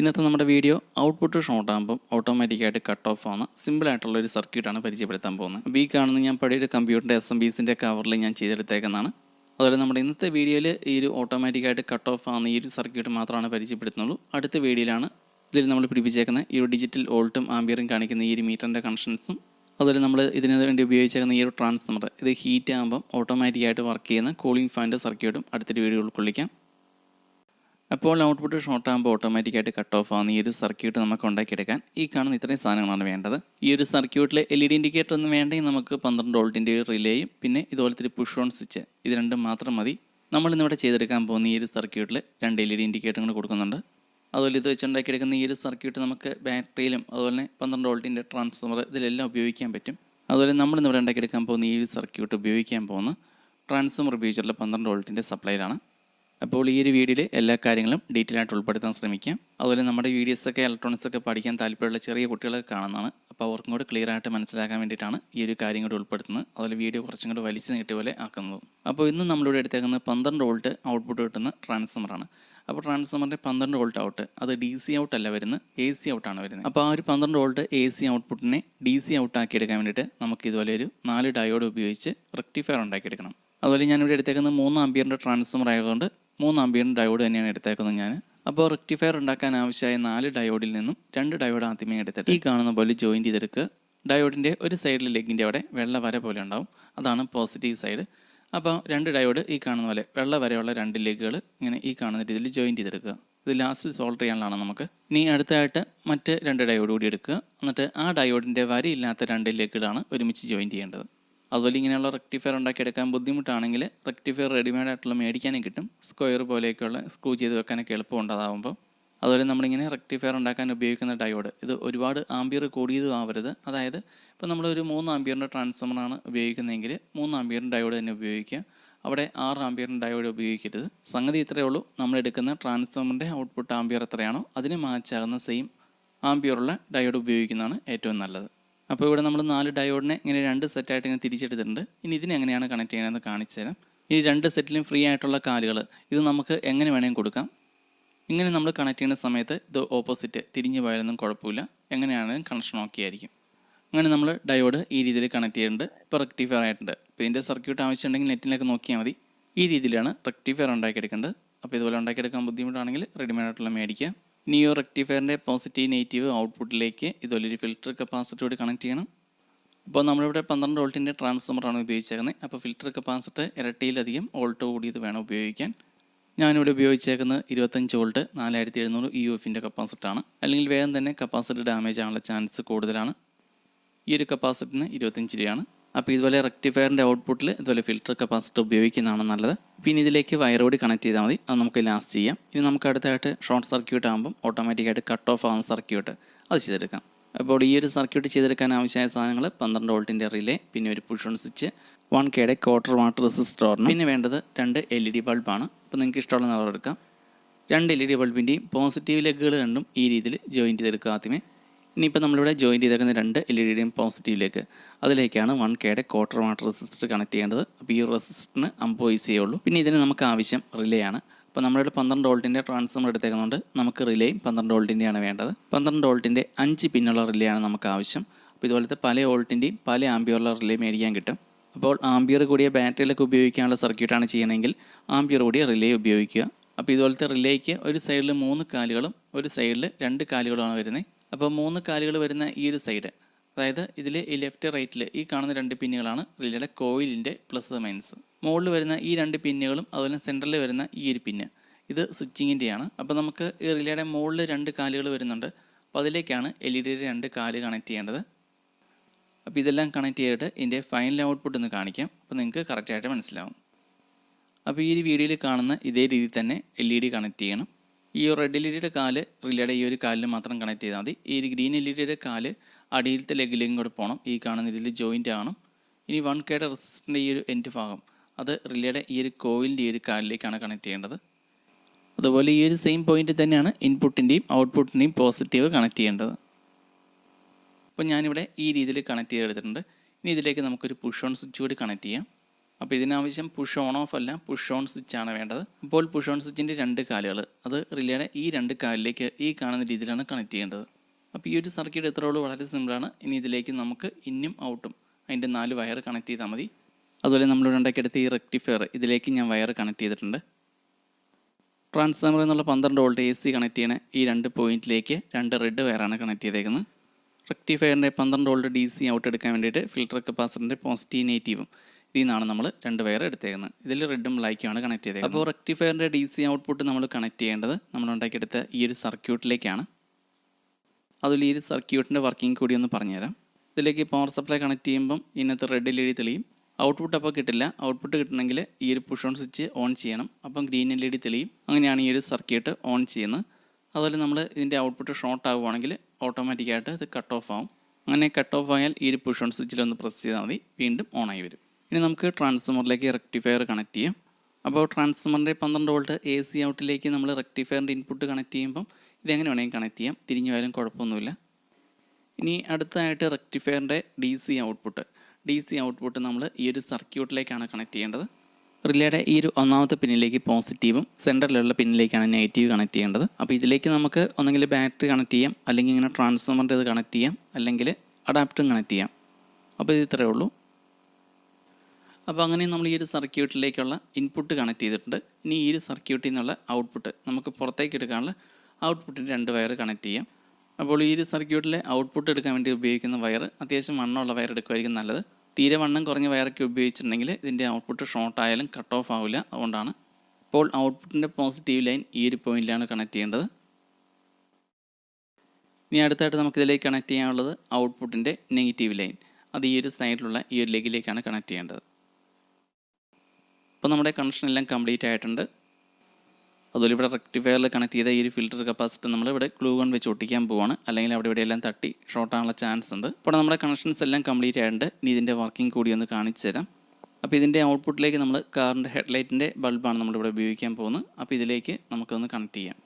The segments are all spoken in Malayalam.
ഇന്നത്തെ നമ്മുടെ വീഡിയോ ഔട്ട്പുട്ട് ഷോർട്ട് ആകുമ്പം ഓട്ടോമാറ്റിക്കായിട്ട് കട്ട് ഓഫ് ആവുന്ന സിമ്പിളായിട്ടുള്ള ഒരു സർക്യൂട്ടാണ് പരിചയപ്പെടുത്താൻ പോകുന്നത്. അപ്പോൾ ഈ കാണുന്ന ഞാൻ പഴയൊരു കമ്പ്യൂട്ടറിന്റെ എസ് എം ബീസിന്റെ കവറിൽ ഞാൻ ചെയ്തെടുത്തേക്കുന്നതാണ്. അതുപോലെ നമ്മുടെ ഇന്നത്തെ വീഡിയോയിൽ ഈ ഒരു ഓട്ടോമാറ്റിക്കായിട്ട് കട്ട് ഓഫ് ആവുന്ന ഈ ഒരു സർക്യൂട്ട് മാത്രമാണ് പരിചയപ്പെടുത്തുന്നുള്ളൂ. അടുത്ത വീഡിയോയിലാണ് ഇതിൽ നമ്മൾ പിടിപ്പിച്ചേക്കുന്ന ഈ ഒരു ഡിജിറ്റൽ വോൾട്ടും ആംബിയറും കാണിക്കുന്ന ഈ ഒരു മീറ്ററിന്റെ കണക്ഷൻസും അതുപോലെ നമ്മൾ ഇതിന് വേണ്ടി ഉപയോഗിച്ചേക്കുന്ന ഈ ഒരു ട്രാൻസ്ഫർ ഇത് ഹീറ്റ് ആകുമ്പം ഓട്ടോമാറ്റിക്കായിട്ട് വർക്ക് ചെയ്യുന്ന കൂളിംഗ് ഫാനിന്റെ സർക്യൂട്ടും അടുത്തൊരു വീഡിയോ ഉൾക്കൊള്ളിക്കാം. അപ്പോൾ ഔട്ട്പുട്ട് ഷോർട്ട് ആകുമ്പോൾ ഓട്ടോമാറ്റിക്കായിട്ട് കട്ട് ഓഫ് ആവുന്ന ഈ ഒരു സർക്യൂട്ട് നമുക്ക് ഉണ്ടാക്കിയെടുക്കാൻ ഈ കാണുന്ന ഇത്രയും സാധനങ്ങളാണ് വേണ്ടത്. ഈ ഒരു സർക്യൂട്ടിലെ എൽ ഇ ഡി ഇൻഡിക്കേറ്റർ ഒന്നും വേണ്ടെങ്കിൽ നമുക്ക് പന്ത്രണ്ട് വോൾട്ടിന്റെ റിലേയും പിന്നെ ഇതുപോലത്തെ ഒരു പുഷ് ഓൺ സ്വിച്ച് ഇത് രണ്ടും മാത്രം മതി. നമ്മൾ ഇന്നിവിടെ ചെയ്തെടുക്കാൻ പോകുന്ന ഈ ഒരു സർക്യൂട്ടിൽ രണ്ട് എൽ ഇ ഡി ഇൻഡിക്കേറ്റർ കൂടെ കൊടുക്കുന്നുണ്ട്. അതുപോലെ ഇത് വെച്ചുണ്ടാക്കിയെടുക്കുന്ന ഈ ഒരു സർക്യൂട്ട് നമുക്ക് ബാറ്ററിയിലും അതുപോലെ തന്നെ പന്ത്രണ്ട് വോൾട്ടിന്റെ ട്രാൻസ്ഫോമർ ഇതിലെല്ലാം ഉപയോഗിക്കാൻ പറ്റും. അതുപോലെ നമ്മൾ ഇന്നിവിടെ ഉണ്ടാക്കിയെടുക്കാൻ പോകുന്ന ഈ ഒരു സർക്യൂട്ട് ഉപയോഗിക്കാൻ പോകുന്ന ട്രാൻസ്ഫോമർ ഉപയോഗിച്ചുള്ള പന്ത്രണ്ട് വോൾട്ടിന്റെ സപ്ലൈയിലാണ് അപ്പോൾ ഈ ഒരു വീഡിയോയിൽ എല്ലാ കാര്യങ്ങളും ഡീറ്റെയിൽ ആയിട്ട് ഉൾപ്പെടുത്താൻ ശ്രമിക്കാം. അതുപോലെ നമ്മുടെ വീഡിയോസ് ഒക്കെ ഇലക്ട്രോണിക്സ് ഒക്കെ പഠിക്കാൻ താല്പര്യമുള്ള ചെറിയ കുട്ടികളൊക്കെ കാണുന്നതാണ്. അപ്പോൾ അവർക്കും കൂടെ ക്ലിയർ ആയിട്ട് മനസ്സിലാക്കാൻ വേണ്ടിയിട്ടാണ് ഈ ഒരു കാര്യം കൂടി ഉൾപ്പെടുത്തുന്നത്. അതുപോലെ വീഡിയോ കുറച്ചും കൂടെ വലിച്ചു നീട്ടി പോലെ ആക്കുന്നത്. അപ്പോൾ ഇന്ന് നമ്മളിവിടെ എടുത്തേക്കുന്നത് പന്ത്രണ്ട് വോൾട്ട് ഔട്ട്പുട്ട് കിട്ടുന്ന ട്രാൻസ്ഫോമറാണ് അപ്പോൾ ട്രാൻസ്ഫോമറിന്റെ പന്ത്രണ്ട് വോൾട്ട് ഔട്ട് അത് ഡി സി ഔട്ട് അല്ല വരുന്നത് എ സി ഔട്ടാണ് വരുന്നത്. അപ്പോൾ ആ ഒരു പന്ത്രണ്ട് വോൾട്ട് എ സി ഔട്ട്പുട്ടിനെ ഡി സി ഔട്ട് ആക്കി എടുക്കാൻ വേണ്ടിയിട്ട് നമുക്ക് ഇതുപോലെ ഒരു നാല് ഡയോഡ് ഉപയോഗിച്ച് റെക്ടിഫയർ ഉണ്ടാക്കിയെടുക്കണം. അതുപോലെ ഞാനിവിടെ എടുത്തേക്കുന്നത് മൂന്ന് ആംബിയറിന്റെ ട്രാൻസ്ഫോമർ ആയതുകൊണ്ട് മൂന്ന് ആംബിയറിന്റെ ഡയോഡ് തന്നെയാണ് എടുത്തേക്കുന്നത് ഞാൻ. അപ്പോൾ റെക്ടിഫയർ ഉണ്ടാക്കാൻ ആവശ്യമായ നാല് ഡയോഡിൽ നിന്നും രണ്ട് ഡയോഡ് ആദ്യമേ എടുത്തിട്ട് ഈ കാണുന്ന പോലെ ജോയിന്റ് ചെയ്തെടുക്കുക. ഡയോഡിന്റെ ഒരു സൈഡിൽ ലെഗിന്റെ അവിടെ വെള്ള വര പോലെ ഉണ്ടാവും. അതാണ് പോസിറ്റീവ് സൈഡ് അപ്പോൾ രണ്ട് ഡയോഡ് ഈ കാണുന്ന പോലെ വെള്ള വരെയുള്ള രണ്ട് ലെഗുകൾ ഇങ്ങനെ ഈ കാണുന്ന രീതിയിൽ ജോയിന്റ് ചെയ്തെടുക്കുക. ഇത് ലാസ്റ്റ് സോൾവ് ചെയ്യാനുള്ളതാണ് നമുക്ക്. ഇനി അടുത്തായിട്ട് മറ്റ് രണ്ട് ഡയോഡ് കൂടി എടുക്കുക. എന്നിട്ട് ആ ഡയോഡിന്റെ വരയില്ലാത്ത രണ്ട് ലെഗുകളാണ് ഒരുമിച്ച് ജോയിൻ ചെയ്യേണ്ടത്. അതുപോലെ ഇങ്ങനെയുള്ള റെക്ടിഫയർ ഉണ്ടാക്കിയെടുക്കാൻ ബുദ്ധിമുട്ടാണെങ്കിൽ റെക്ടിഫയർ റെഡിമെയ്ഡ് ആയിട്ടുള്ള മേടിക്കാനും കിട്ടും. സ്ക്വയർ പോലെയൊക്കെയുള്ള സ്ക്രൂ ചെയ്ത് വെക്കാനൊക്കെ എളുപ്പമുണ്ട് അതാവുമ്പോൾ അതുപോലെ നമ്മളിങ്ങനെ റെക്ടിഫയർ ഉണ്ടാക്കാൻ ഉപയോഗിക്കുന്ന ഡയോഡ് ഇത് ഒരുപാട് ആംബിയർ കൂടിയതും ആവരുത്. അതായത് ഇപ്പോൾ നമ്മളൊരു മൂന്ന് ആംബിയറിന്റെ ട്രാൻസ്ഫോമറാണ് ഉപയോഗിക്കുന്നതെങ്കിൽ മൂന്ന് ആംബിയറിന്റെ ഡയോഡ് തന്നെ ഉപയോഗിക്കുക. അവിടെ ആറ് ആംബിയറിന്റെ ഡയോഡ് ഉപയോഗിക്കരുത്. സംഗതി ഇത്രയേ ഉള്ളൂ. നമ്മൾ എടുക്കുന്ന ട്രാൻസ്ഫോമറിന്റെ ഔട്ട്പുട്ട് ആംബിയർ എത്രയാണോ അതിന് മാച്ചാകുന്ന സെയിം ആംബിയറുള്ള ഡയോഡ് ഉപയോഗിക്കുന്നതാണ് ഏറ്റവും നല്ലത്. അപ്പോൾ ഇവിടെ നമ്മൾ നാല് ഡയോഡിനെ ഇങ്ങനെ രണ്ട് സെറ്റായിട്ട് ഇങ്ങനെ തിരിച്ചെടുത്തിട്ടുണ്ട്. ഇനി ഇതിനെ എങ്ങനെയാണ് കണക്ട് ചെയ്യണമെന്ന് കാണിച്ചു തരാം. ഈ രണ്ട് സെറ്റിലും ഫ്രീ ആയിട്ടുള്ള കാലുകൾ ഇത് നമുക്ക് എങ്ങനെ വേണമെങ്കിൽ കൊടുക്കാം. ഇങ്ങനെ നമ്മൾ കണക്ട് ചെയ്യുന്ന സമയത്ത് ഇത് ഓപ്പോസിറ്റ് തിരിഞ്ഞു പോയാലൊന്നും കുഴപ്പമില്ല. എങ്ങനെയാണെങ്കിലും കണക്ഷൻ ഓക്കെ ആയിരിക്കും. അങ്ങനെ നമ്മൾ ഡയോഡ് ഈ രീതിയിൽ കണക്ട് ചെയ്യുന്നുണ്ട് ഇപ്പോൾ റെക്ടിഫയർ ആയിട്ടുണ്ട്. ഇപ്പോൾ ഇതിന്റെ സർക്യൂട്ട് ആവശ്യമുണ്ടെങ്കിൽ നെറ്റിലൊക്കെ നോക്കിയാൽ മതി. ഈ രീതിയിലാണ് റെക്ടിഫയർ ഉണ്ടാക്കിയെടുക്കേണ്ടത്. അപ്പോൾ ഇതുപോലെ ഉണ്ടാക്കിയെടുക്കാൻ ബുദ്ധിമുട്ടാണെങ്കിൽ റെഡിമെയ്ഡ് ആയിട്ടുള്ള മേടിക്കുക. ഈ റെക്ടിഫയറിന്റെ പോസിറ്റീവ് നെഗറ്റീവ് ഔട്ട്പുട്ടിലേക്ക് ഇതുപോലൊരു ഫിൽറ്റർ കപ്പാസിറ്റോട് കണക്ട് ചെയ്യണം. അപ്പോൾ നമ്മളിവിടെ പന്ത്രണ്ട് വോൾട്ടിന്റെ ട്രാൻസ്ഫോമറാണ് ഉപയോഗിച്ചേക്കുന്നത് അപ്പോൾ ഫിൽറ്റർ കപ്പാസിറ്റർ ഇരട്ടിയിലധികം വോൾട്ട് കൂടിയത് വേണം ഉപയോഗിക്കാൻ. ഞാനിവിടെ ഉപയോഗിച്ചേക്കുന്നത് ഇരുപത്തഞ്ച് വോൾട്ട് നാലായിരത്തി എഴുന്നൂറ് ഇ യു എഫിന്റെ കപ്പാസിറ്ററാണ് അല്ലെങ്കിൽ വേഗം തന്നെ കപ്പാസിറ്റർ ഡാമേജ് ആകാനുള്ള ചാൻസ് കൂടുതലാണ്. ഈ ഒരു കപ്പാസിറ്ററിന് ഇരുപത്തഞ്ച് രൂപയാണ്. അപ്പോൾ ഇതുപോലെ റെക്ടിഫയറിന്റെ ഔട്ട്പുട്ടിൽ ഇതുപോലെ ഫിൽറ്റർ കപ്പാസിറ്റർ ഉപയോഗിക്കുന്നതാണ് നല്ലത്. പിന്നെ ഇതിലേക്ക് വയർ കൂടി കണക്ട് ചെയ്താൽ മതി. അത് നമുക്ക് ലാസ്റ്റ് ചെയ്യാം. ഇനി നമുക്ക് അടുത്തായിട്ട് ഷോർട്ട് സർക്യൂട്ട് ആകുമ്പം ഓട്ടോമാറ്റിക്കായിട്ട് കട്ട് ഓഫ് ആവുന്ന സർക്യൂട്ട് അത് ചെയ്തെടുക്കാം. അപ്പോൾ ഈ ഒരു സർക്യൂട്ട് ചെയ്തെടുക്കാൻ ആവശ്യമായ സാധനങ്ങൾ പന്ത്രണ്ട് വോൾട്ടിന്റെ റിലേ പിന്നെ ഒരു പുഷ് സ്വിച്ച് വൺ കെയുടെ ക്വാർട്ടർ വാട്ടർ റെസിസ്റ്റോറിന് പിന്നെ വേണ്ടത് രണ്ട് എൽ ഇ ഡി ബൾബാണ് അപ്പോൾ നിങ്ങൾക്ക് ഇഷ്ടമുള്ള നിറം എടുക്കാം. രണ്ട് എൽ ഇ ഡി ബൾബിന്റെയും പോസിറ്റീവ് ലെഗുകൾ രണ്ടും ഈ രീതിയിൽ ജോയിൻ ചെയ്തെടുക്കുക ആദ്യമേ. ഇനിയിപ്പോൾ നമ്മളിവിടെ ജോയിൻ ചെയ്തേക്കുന്ന രണ്ട് എൽ ഇ ഡിയുടെയും പോസിറ്റീവിലേക്ക് അതിലേക്കാണ് വൺ കെയുടെ ക്വാർട്ടർ വാട്ടർ റെസിസ്റ്റർ കണക്ട് ചെയ്യേണ്ടത്. അപ്പോൾ ഈ റെസിസ്റ്ററിന് അമ്പത് പൈസയേ ഉള്ളൂ. പിന്നെ ഇതിന് നമുക്ക് ആവശ്യം റിലേ ആണ്. അപ്പോൾ നമ്മളിവിടെ പന്ത്രണ്ട് വോൾട്ടിന്റെ ട്രാൻസ്ഫോമർ എടുത്തേക്കുന്നതുകൊണ്ട് നമുക്ക് റിലേയും പന്ത്രണ്ട് വോൾട്ടിന്റെയാണ് വേണ്ടത്. പന്ത്രണ്ട് വോൾട്ടിന്റെ അഞ്ച് പിന്നുള്ള റിലേയാണ് നമുക്ക് ആവശ്യം. അപ്പോൾ ഇതുപോലത്തെ പല വോൾട്ടിന്റെയും പല ആംബിയറുള്ള റിലേ മേടിക്കാൻ കിട്ടും. അപ്പോൾ ആംബിയർ കൂടിയ ബാറ്ററിയിലൊക്കെ ഉപയോഗിക്കാനുള്ള സർക്യൂട്ടാണ് ചെയ്യണമെങ്കിൽ ആംബിയർ കൂടിയ റിലേ ഉപയോഗിക്കുക. അപ്പോൾ ഇതുപോലത്തെ റിലേക്ക് ഒരു സൈഡിൽ മൂന്ന് കാലുകളും ഒരു സൈഡിൽ രണ്ട് കാലുകളുമാണ് വരുന്നത്. അപ്പോൾ മൂന്ന് കാലുകൾ വരുന്ന ഈ ഒരു സൈഡ് അതായത് ഇതിൽ ഈ ലെഫ്റ്റ് റൈറ്റിൽ ഈ കാണുന്ന രണ്ട് പിന്നുകളാണ് റിലേയുടെ കോയിലിന്റെ പ്ലസ് മൈനസ് മുകളിൽ വരുന്ന ഈ രണ്ട് പിന്നുകളും അതുപോലെ സെന്ററിൽ വരുന്ന ഈ ഒരു പിന്ന്. ഇത് സ്വിച്ചിങ്ങിന്റെയാണ് അപ്പോൾ നമുക്ക് ഈ റിലേയുടെ മുകളിൽ രണ്ട് കാലുകൾ വരുന്നുണ്ട്. അപ്പോൾ അതിലേക്കാണ് എൽ ഇ ഡിയുടെ രണ്ട് കാൽ കണക്ട് ചെയ്യേണ്ടത്. അപ്പോൾ ഇതെല്ലാം കണക്ട് ചെയ്തിട്ട് ഇതിന്റെ ഫൈനൽ ഔട്ട്പുട്ട് ഒന്ന് കാണിക്കാം. അപ്പോൾ നിങ്ങൾക്ക് കറക്റ്റായിട്ട് മനസ്സിലാവും. അപ്പോൾ ഈ ഒരു വീഡിയോയിൽ കാണുന്ന ഇതേ രീതിയിൽ തന്നെ എൽ ഇ ഡി കണക്ട് ചെയ്യണം. ഈ റെഡ് എൽ ഇ ഡിയുടെ കാൽ റിലേയുടെ ഈ ഒരു കാലിൽ മാത്രം കണക്ട് ചെയ്താൽ മതി. ഈ ഒരു ഗ്രീൻ എൽ ഇ ഡിയുടെ കാൽ അടിയിലത്തെ ലെഗിലേക്കും കൂടെ പോകണം ഈ കാണുന്ന ഇതിൽ ജോയിന്റ് ആകണം ഇനി വൺ കെയുടെ റെസിസ്റ്റിന്റെ ഈ ഒരു എൻഡ് ഭാഗം അത് റിലേയുടെ ഈ ഒരു കോയിലിന്റെ ഈ ഒരു കാലിലേക്കാണ് കണക്ട് ചെയ്യേണ്ടത്. അതുപോലെ ഈ ഒരു സെയിം പോയിന്റ് തന്നെയാണ് ഇൻപുട്ടിന്റെയും ഔട്ട്പുട്ടിന്റെയും പോസിറ്റീവ് കണക്ട് ചെയ്യേണ്ടത്. അപ്പോൾ ഞാനിവിടെ ഈ രീതിയിൽ കണക്ട് ചെയ്തെടുത്തിട്ടുണ്ട്. ഇനി ഇതിലേക്ക് നമുക്കൊരു പുഷ് ഓൺ സ്വിച്ച് കൂടി കണക്ട് ചെയ്യാം. അപ്പോൾ ഇതിനാവശ്യം പുഷ് ഓൺ ഓഫ് അല്ല പുഷ് ഓൺ സ്വിച്ച് ആണ് വേണ്ടത്. അപ്പോൾ പുഷ് ഓൺ സ്വിച്ചിന്റെ രണ്ട് കാലുകൾ അത് റിലേയുടെ ഈ രണ്ട് കാലിലേക്ക് ഈ കാണുന്ന രീതിയിലാണ് കണക്ട് ചെയ്യേണ്ടത്. അപ്പോൾ ഈ ഒരു സർക്യൂട്ട് എത്രയോളം വളരെ സിമ്പിളാണ് ഇനി ഇതിലേക്ക് നമുക്ക് ഇന്നും ഔട്ടും അതിന്റെ നാല് വയർ കണക്ട് ചെയ്താൽ മതി. അതുപോലെ നമ്മൾ ഉണ്ടാക്കിയെടുത്ത ഈ റെക്ടിഫയർ ഇതിലേക്ക് ഞാൻ വയർ കണക്ട് ചെയ്തിട്ടുണ്ട്. ട്രാൻസ്ഫോമർ എന്നുള്ള പന്ത്രണ്ട് വോൾട്ട് എ സി കണക്ട് ചെയ്യണ ഈ രണ്ട് പോയിന്റിലേക്ക് രണ്ട് റെഡ് വയറാണ് കണക്ട് ചെയ്തേക്കുന്നത്. റെക്ടിഫയറിന്റെ പന്ത്രണ്ട് വോൾട്ട് ഡി സി ഔട്ട് എടുക്കാൻ വേണ്ടിയിട്ട് ഫിൽട്ടർ കപ്പാസിറ്ററിന്റെ പോസിറ്റീവ് നെഗറ്റീവും ഇതിൽ നിന്നാണ് നമ്മൾ രണ്ട് വയർ എടുത്തേക്കുന്നത്. ഇതിൽ റെഡും ബ്ലാക്കുമാണ് കണക്ട് ചെയ്തത് അപ്പോൾ റെക്ടിഫയറിന്റെ ഡി സി ഔട്ട്പുട്ട് നമ്മൾ കണക്ട് ചെയ്യേണ്ടത് നമ്മൾ ഉണ്ടാക്കിയെടുത്ത ഈ ഒരു സർക്യൂട്ടിലേക്കാണ്. അതിൽ ഈ ഒരു സർക്യൂട്ടിന്റെ വർക്കിംഗ് കൂടി ഒന്ന് പറഞ്ഞുതരാം. ഇതിലേക്ക് പവർ സപ്ലൈ കണക്ട് ചെയ്യുമ്പം ഇതിനകത്ത് റെഡ് എൽ ഇ ഡി തെളിയും. ഔട്ട്പുട്ട് അപ്പോൾ കിട്ടില്ല. ഔട്ട്പുട്ട് കിട്ടണമെങ്കിൽ ഈ ഒരു പുഷ് ഓൺ സ്വിച്ച് ഓൺ ചെയ്യണം. അപ്പം ഗ്രീൻ എൽ ഇ ഡി തെളിയും. അങ്ങനെയാണ് ഈ ഒരു സർക്യൂട്ട് ഓൺ ചെയ്യുന്നത്. അതുപോലെ നമ്മൾ ഇതിന്റെ ഔട്ട്പുട്ട് ഷോർട്ട് ആകുവാണെങ്കിൽ ഓട്ടോമാറ്റിക്കായിട്ട് ഇത് കട്ട് ഓഫ് ആവും. അങ്ങനെ കട്ട് ഓഫ് ആയാൽ ഈ ഒരു പുഷ് ഓൺ സ്വിച്ചിൽ ഒന്ന് പ്രസ് ചെയ്താൽ മതി. വീണ്ടും ഓൺ ആയി വരും. ഇനി നമുക്ക് ട്രാൻസ്ഫോമറിലേക്ക് റെക്ടിഫയർ കണക്ട് ചെയ്യാം. അപ്പോൾ ട്രാൻസ്ഫോമറിന്റെ പന്ത്രണ്ട് വോൾട്ട് എ സി ഔട്ടിലേക്ക് നമ്മൾ റെക്ടിഫയറിന്റെ ഇൻപുട്ട് കണക്ട് ചെയ്യുമ്പം ഇതെങ്ങനെ വേണമെങ്കിൽ കണക്ട് ചെയ്യാം. തിരിഞ്ഞു പോയാലും കുഴപ്പമൊന്നുമില്ല. ഇനി അടുത്തതായിട്ട് റെക്ടിഫയറിന്റെ D C output D C output നമ്മൾ ഈ ഒരു സർക്യൂട്ടിലേക്കാണ് കണക്ട് ചെയ്യേണ്ടത്. റിലേയുടെ ഈ ഒരു ഒന്നാമത്തെ പിന്നിലേക്ക് പോസിറ്റീവും സെന്ററിലുള്ള പിന്നിലേക്കാണ് നെഗറ്റീവ് കണക്ട് ചെയ്യേണ്ടത്. അപ്പോൾ ഇതിലേക്ക് നമുക്ക് ഒന്നെങ്കിൽ ബാറ്ററി കണക്ട് ചെയ്യാം. അല്ലെങ്കിൽ ഇങ്ങനെ ട്രാൻസ്ഫോമറിന്റെ ഇത് കണക്ട് ചെയ്യാം. അല്ലെങ്കിൽ അഡാപ്റ്ററും കണക്ട് ചെയ്യാം. അപ്പോൾ ഇത് ഇത്രയേ ഉള്ളൂ. അപ്പോൾ അങ്ങനെ നമ്മൾ ഈ ഒരു സർക്യൂട്ടിലേക്കുള്ള ഇൻപുട്ട് കണക്ട് ചെയ്തിട്ടുണ്ട്. ഇനി ഈ ഒരു സർക്യൂട്ടിൽ നിന്നുള്ള ഔട്ട്പുട്ട് നമുക്ക് പുറത്തേക്ക് എടുക്കാനുള്ള ഔട്ട്പുട്ടിന്റെ രണ്ട് വയർ കണക്ട് ചെയ്യാം. അപ്പോൾ ഈ ഒരു സർക്യൂട്ടിലെ ഔട്ട്പുട്ട് എടുക്കാൻ വേണ്ടി ഉപയോഗിക്കുന്ന വയർ അത്യാവശ്യം വണ്ണമുള്ള വയർ എടുക്കുമായിരിക്കും നല്ലത്. തീരെ വണ്ണം കുറഞ്ഞ വയറൊക്കെ ഉപയോഗിച്ചിട്ടുണ്ടെങ്കിൽ ഇതിന്റെ ഔട്ട്പുട്ട് ഷോർട്ട് ആയാലും കട്ട് ഓഫ് ആവില്ല. അതുകൊണ്ടാണ് ഇപ്പോൾ ഔട്ട്പുട്ടിന്റെ പോസിറ്റീവ് ലൈൻ ഈ ഒരു പോയിന്റിലാണ് കണക്ട് ചെയ്യേണ്ടത്. ഇനി അടുത്തായിട്ട് നമുക്കിതിലേക്ക് കണക്ട് ചെയ്യാനുള്ളത് ഔട്ട്പുട്ടിന്റെ നെഗറ്റീവ് ലൈൻ അത് ഈ ഒരു സൈഡിലുള്ള ഈ ഒരു ലെഗിലേക്കാണ് കണക്ട് ചെയ്യേണ്ടത്. അപ്പോൾ നമ്മുടെ കണക്ഷൻ എല്ലാം കംപ്ലീറ്റ് ആയിട്ടുണ്ട്. അതുപോലെ ഇവിടെ റെക്ടിഫയറിൽ കണക്ട് ചെയ്ത ഈ ഒരു ഫിൽറ്റർ കപ്പാസിറ്റി നമ്മൾ ഇവിടെ ഗ്ലൂ ഗൺ വെച്ച് ഒട്ടിക്കാൻ പോവാണ്. അല്ലെങ്കിൽ അവിടെ ഇവിടെ എല്ലാം തട്ടി ഷോർട്ട് ആണുള്ള ചാൻസ് ഉണ്ട്. അപ്പോൾ നമ്മുടെ കണക്ഷൻസ് എല്ലാം കംപ്ലീറ്റ് ആയിട്ടുണ്ട്. ഇനി ഇതിന്റെ വർക്കിംഗ് കൂടി ഒന്ന് കാണിച്ചു തരാം. അപ്പോൾ ഇതിന്റെ ഔട്ട്പുട്ടിലേക്ക് നമ്മൾ കാറിന്റെ ഹെഡ്ലൈറ്റിന്റെ ബൾബാണ് നമ്മളിവിടെ ഉപയോഗിക്കാൻ പോകുന്നത്. അപ്പോൾ ഇതിലേക്ക് നമുക്കൊന്ന് കണക്ട് ചെയ്യാം.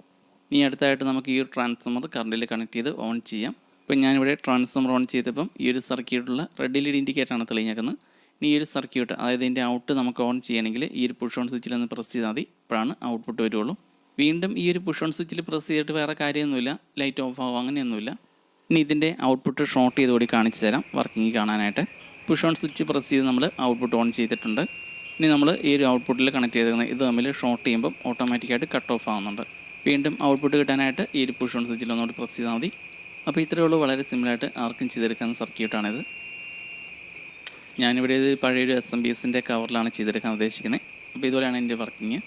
ഇനി അടുത്തായിട്ട് നമുക്ക് ഈ ഒരു ട്രാൻസ്ഫോമർ കറണ്ടിൽ കണക്ട് ചെയ്ത് ഓൺ ചെയ്യാം. ഇപ്പോൾ ഞാനിവിടെ ട്രാൻസ്ഫോമർ ഓൺ ചെയ്തപ്പം ഈ ഒരു സർക്യൂട്ടുള്ള റെഡ് എൽ ഇൻഡിക്കേറ്റർ ആണ് തെളിഞ്ഞേക്കുന്നത്. ഇനി ഈ ഒരു സർക്യൂട്ട് അതായത് ഇതിന്റെ ഔട്ട് നമുക്ക് ഓൺ ചെയ്യണമെങ്കിൽ ഈ ഒരു പുഷ് ഓൺ സ്വിച്ചിൽ ഒന്ന് പ്രസ് ചെയ്താൽ മതി. അപ്പോഴാണ് ഔട്ട്പുട്ട് വരുള്ളൂ. വീണ്ടും ഈ ഒരു പുഷ് ഓൺ സ്വിച്ചിൽ പ്രസ് ചെയ്തിട്ട് വേറെ കാര്യമൊന്നുമില്ല. ലൈറ്റ് ഓഫ് ആവും അങ്ങനെയൊന്നുമില്ല. ഇനി ഇതിന്റെ ഔട്ട്പുട്ട് ഷോർട്ട് ചെയ്ത് കൂടി കാണിച്ചു തരാം. വർക്കിംഗ് കാണാനായിട്ട്. പുഷ് ഓൺ സ്വിച്ച് പ്രസ് ചെയ്ത് നമ്മൾ ഔട്ട്പുട്ട് ഓൺ ചെയ്തിട്ടുണ്ട്. ഇനി നമ്മൾ ഈ ഒരു ഔട്ട്പുട്ടിൽ കണക്ട് ചെയ്തിരുന്നത് ഇത് തമ്മിൽ ഷോർട്ട് ചെയ്യുമ്പോൾ ഓട്ടോമാറ്റിക്കായിട്ട് കട്ട് ഓഫ് ആവുന്നുണ്ട്. വീണ്ടും ഔട്ട്പുട്ട് കിട്ടാനായിട്ട് ഈ ഒരു പുഷ് ഓൺ സ്വിച്ചിൽ ഒന്നുകൂടി പ്രസ് ചെയ്താൽ മതി. അപ്പോൾ ഇത്രയേ ഉള്ളൂ. വളരെ സിമ്പിളായിട്ട് ആർക്കും ചെയ്തെടുക്കാവുന്ന സർക്യൂട്ടാണിത് ഞാനിവിടെ ഇത് പഴയൊരു എസ് എം ബി എസിന്റെ കവറിലാണ് ചെയ്തെടുക്കാൻ ഉദ്ദേശിക്കുന്നത് അപ്പോൾ ഇതുപോലെയാണ് എന്റെ വർക്കിങ്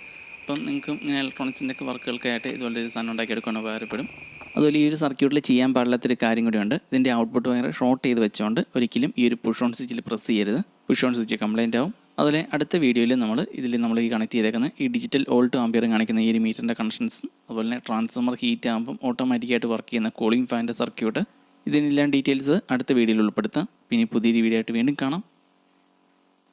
അപ്പം നിങ്ങൾക്ക് ഇങ്ങനെ ഇലക്ട്രോണിക്സിന്റെ ഒക്കെ വർക്കുകൾക്കായിട്ട് ഇതുപോലെ ഒരു സാധനം ഉണ്ടാക്കിയെടുക്കാൻ ഉപകാരപ്പെടും. അതുപോലെ ഈ ഒരു സർക്യൂട്ടിൽ ചെയ്യാൻ പാടില്ലാത്തൊരു കാര്യം കൂടിയുണ്ട്. ഇതിന്റെ ഔട്ട്പുട്ട് വയർ ഷോർട്ട് ചെയ്ത് വെച്ചുകൊണ്ട് ഒരിക്കലും ഈ ഒരു പുഷ് ഓൺ സ്വിച്ചിൽ പ്രസ് ചെയ്യരുത്. പുഷ് ഓൺ സ്വിച്ച് കംപ്ലൈന്റ് ആവും. അതുപോലെ അടുത്ത വീഡിയോയിൽ നമ്മൾ ഇതിൽ നമ്മൾ ഈ കണക്ട് ചെയ്തേക്കുന്ന ഈ ഡിജിറ്റൽ ഓൾട്ട് ആമ്പിയർ കാണിക്കുന്ന ഈ ഒരു മീറ്ററിന്റെ കണക്ഷൻസ് അതുപോലെ തന്നെ ട്രാൻസ്ഫോമർ ഹീറ്റ് ആകുമ്പം ഓട്ടോമാറ്റിക്കായിട്ട് വർക്ക് ചെയ്യുന്ന കൂളിംഗ് ഫാനിന്റെ സർക്യൂട്ട് ഇതിനെല്ലാം ഡീറ്റെയിൽസ് അടുത്ത വീഡിയോയിൽ ഉൾപ്പെടുത്താം. പിന്നെ പുതിയൊരു വീഡിയോ ആയിട്ട് വീണ്ടും കാണാം.